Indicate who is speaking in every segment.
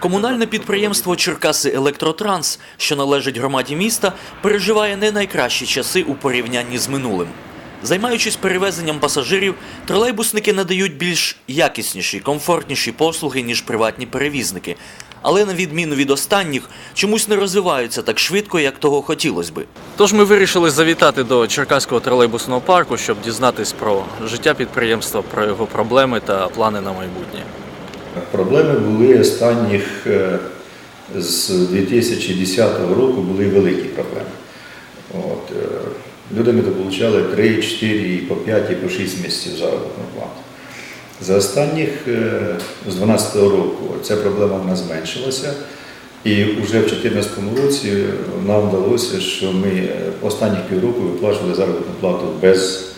Speaker 1: Комунальне підприємство Черкаси Електротранс, що належить громаді міста, переживає не найкращі часи у порівнянні з минулим. Займаючись перевезенням пасажирів, тролейбусники надають більш якісніші, комфортніші послуги, ніж приватні перевізники. Але на відміну від останніх, чомусь не розвиваються так швидко, як того хотілося би.
Speaker 2: Тож ми вирішили завітати до Черкаського тролейбусного парку, щоб дізнатись про життя підприємства, про його проблеми та плани на майбутнє.
Speaker 3: Проблеми були останніх е, з 2010 року були великі проблеми. От, е, люди не отримали 3, 4, і по 5, і по 6 місяців заробітну плату. За останніх е, з 2012 року ця проблема в нас зменшилася. І вже в 2014 році нам вдалося, що ми останніх півроку виплачували заробітну плату без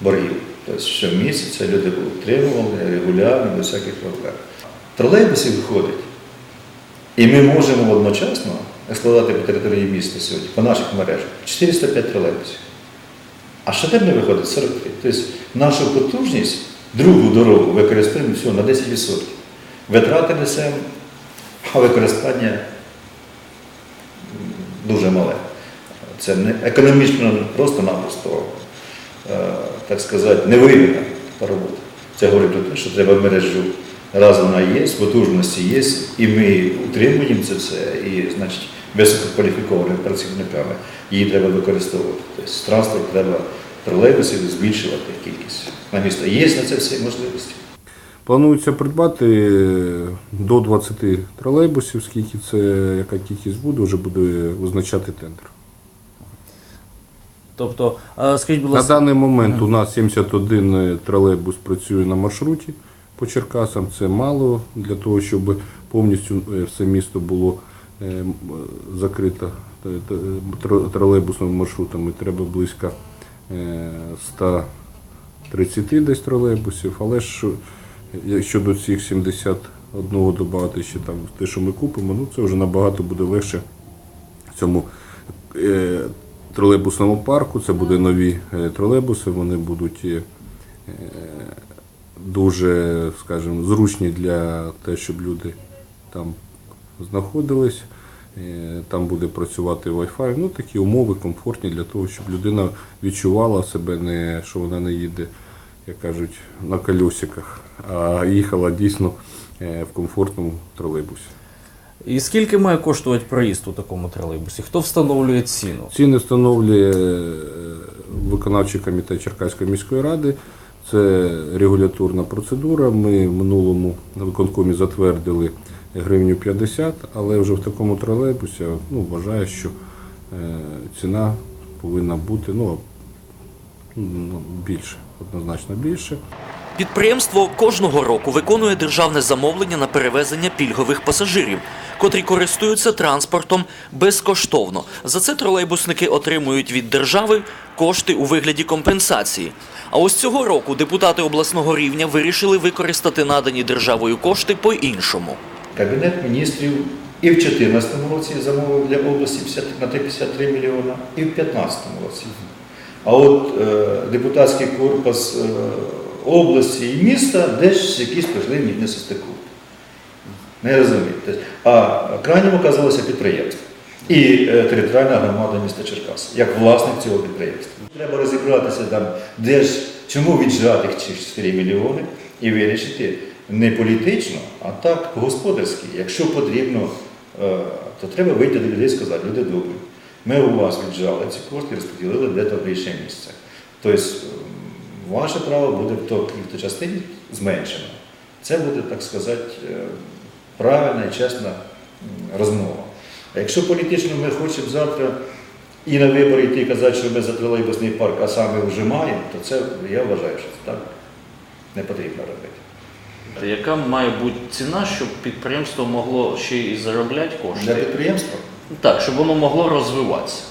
Speaker 3: боргів. Тобто щомісяця люди отримували регулярно, без всяких проблем. Тролейбуси виходить, і ми можемо одночасно експлуатувати по території міста сьогодні, по наших мережах, 405 тролейбусів. А штативно виходить 43. Тобто нашу потужність, другу дорогу використовуємо всього на 10%. Витрати несемо, а використання дуже мале. Це не економічно просто-напросто, так сказати, невигідна робота. Це говорить про те, що треба мережу раз вона є, потужності є, і ми утримуємо це все, і значить висококваліфікованими працівниками її треба використовувати. Тобто транспорт треба тролейбусів збільшувати кількість на місто. Є на це всі можливості.
Speaker 4: Планується придбати е, до 20 тролейбусів, скільки це, яка кількість буде, вже буде визначати тендер.
Speaker 2: Тобто, скажіть, будь
Speaker 4: На даний момент у нас 71 тролейбус працює на маршруті по Черкасам. Це мало для того, щоб повністю е, все місто було е, е, тро- тролейбусними маршрутами. Треба близько е, 130 десь тролейбусів, але ж е, якщо до цих 71 додати ще там те, що ми купимо, ну це вже набагато буде легше цьому е, тролейбусному парку. Це будуть нові е, тролейбуси, вони будуть е, е, дуже, скажімо, зручні для того, щоб люди там знаходились. Там буде працювати Wi-Fi. Ну, такі умови комфортні для того, щоб людина відчувала себе, не, що вона не їде, як кажуть, на колесиках, а їхала дійсно в комфортному тролейбусі.
Speaker 2: І скільки має коштувати проїзд у такому тролейбусі? Хто встановлює ціну?
Speaker 4: Ціни встановлює е, виконавчий комітет Черкаської міської ради. Це регуляторна процедура. Ми в минулому на виконкомі затвердили гривню 50, але вже в такому тролейбусі я, ну, вважаю, що е, ціна повинна бути ну, ну, більше, однозначно більше.
Speaker 1: Підприємство кожного року виконує державне замовлення на перевезення пільгових пасажирів, котрі користуються транспортом безкоштовно. За це тролейбусники отримують від держави кошти у вигляді компенсації. А ось цього року депутати обласного рівня вирішили використати надані державою кошти по-іншому.
Speaker 3: Кабінет міністрів і в 2014 році замовив для області 50 на 53 мільйона, і в 2015 році. А от е, депутатський корпус е, області і міста десь якісь в несостику. Не розумієте. А крайнім оказалося підприємство і е, територіальна громада міста Черкас, як власник цього підприємства. Треба розібратися там, де ж, чому віджати ці 4 мільйони і вирішити не політично, а так господарськи. Якщо потрібно, е, то треба вийти до людей і сказати, люди добрі, ми у вас віджали ці кошти, розподілили де-то в інше місце. Тобто ваше право буде в тій частині зменшено. Це буде, так сказати, е, правильна і чесна розмова. А якщо політично ми хочемо завтра і на вибори йти і казати, що ми за тролейбусний парк, а саме вже маємо, то це я вважаю, що це так не потрібно робити.
Speaker 2: Яка має бути ціна, щоб підприємство могло ще й заробляти кошти?
Speaker 3: Для підприємства
Speaker 2: Так, щоб воно могло розвиватися.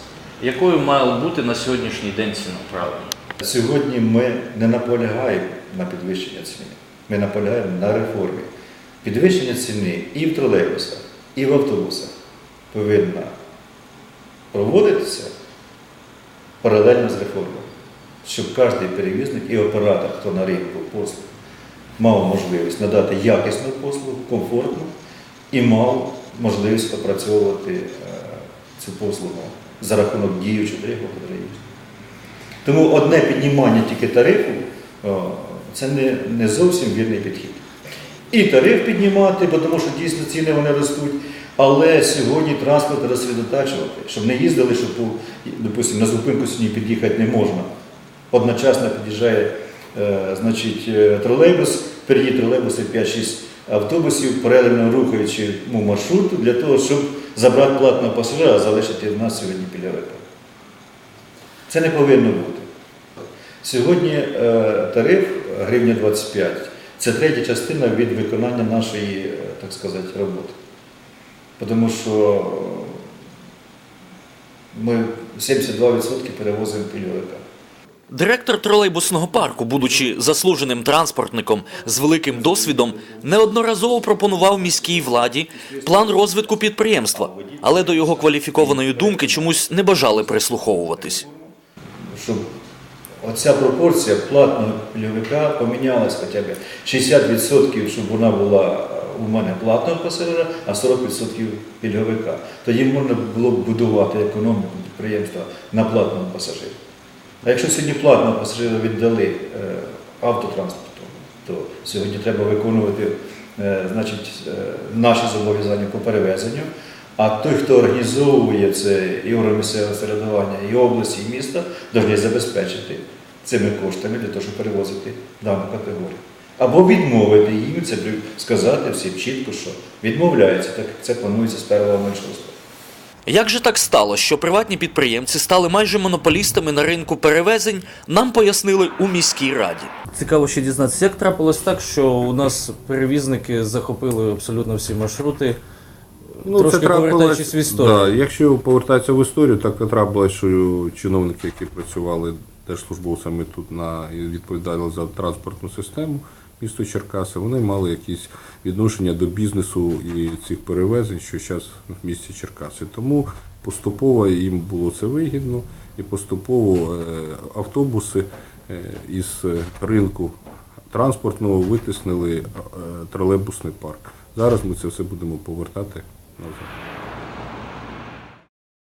Speaker 2: Якою має бути на сьогоднішній день ціна правильно?
Speaker 3: Сьогодні ми не наполягаємо на підвищення ціни. Ми наполягаємо на реформі. Підвищення ціни і в тролейбусах, і в автобусах повинна проводитися паралельно з реформою, щоб кожен перевізник і оператор, хто на ринку послуг, мав можливість надати якісну послугу, комфортну і мав можливість опрацьовувати е, цю послугу за рахунок діючого тарифу. Тому одне піднімання тільки тарифу це не, не зовсім вірний підхід. І тариф піднімати, бо тому що дійсно ціни вони ростуть. Але сьогодні транспорт розсредотачувати, щоб не їздили, щоб допустим, на зупинку сьогодні під'їхати не можна. Одночасно під'їжджає е, значить, е, тролейбус, впереді тролейбуси 5-6 автобусів, паралельно рухаючи ну, маршрут для того, щоб забрати платного пасажира, а залишити в нас сьогодні пільговика. Це не повинно бути. Сьогодні е, тариф гривня 25 це третя частина від виконання нашої, е, так сказати, роботи. Тому що ми 72% перевозимо пільговика.
Speaker 1: Директор тролейбусного парку, будучи заслуженим транспортником з великим досвідом, неодноразово пропонував міській владі план розвитку підприємства, але до його кваліфікованої думки чомусь не бажали прислуховуватись.
Speaker 3: Щоб оця пропорція платного пільговика помінялась хоча б 60%, щоб вона була у мене платного пасажира, а 40% пільговика. Тоді можна було б будувати економіку підприємства на платному пасажирі. А якщо сьогодні платного пасажира віддали е, автотранспорту, то сьогодні треба виконувати е, значить, е, наші зобов'язання по перевезенню. А той, хто організовує це і орган місцевого середування, і області, і міста, повинні забезпечити цими коштами для того, щоб перевозити дану категорію. Або відмовити їм, це сказати всім чітко, що відмовляється, так як це планується з 1 меншого
Speaker 1: Як же так стало, що приватні підприємці стали майже монополістами на ринку перевезень, нам пояснили у міській раді.
Speaker 2: Цікаво ще дізнатися, як трапилось так, що у нас перевізники захопили абсолютно всі маршрути. Трошки повертаючись в історію.
Speaker 4: Ну, Да, якщо повертатися в історію, так і трапилось, що чиновники, які працювали держслужбовцями тут на і відповідали за транспортну систему місто Черкаси, вони мали якісь відношення до бізнесу і цих перевезень, що зараз в місті Черкаси. Тому поступово їм було це вигідно, і поступово е, автобуси е, із ринку транспортного витиснили е, тролейбусний парк. Зараз ми це все будемо повертати 没错。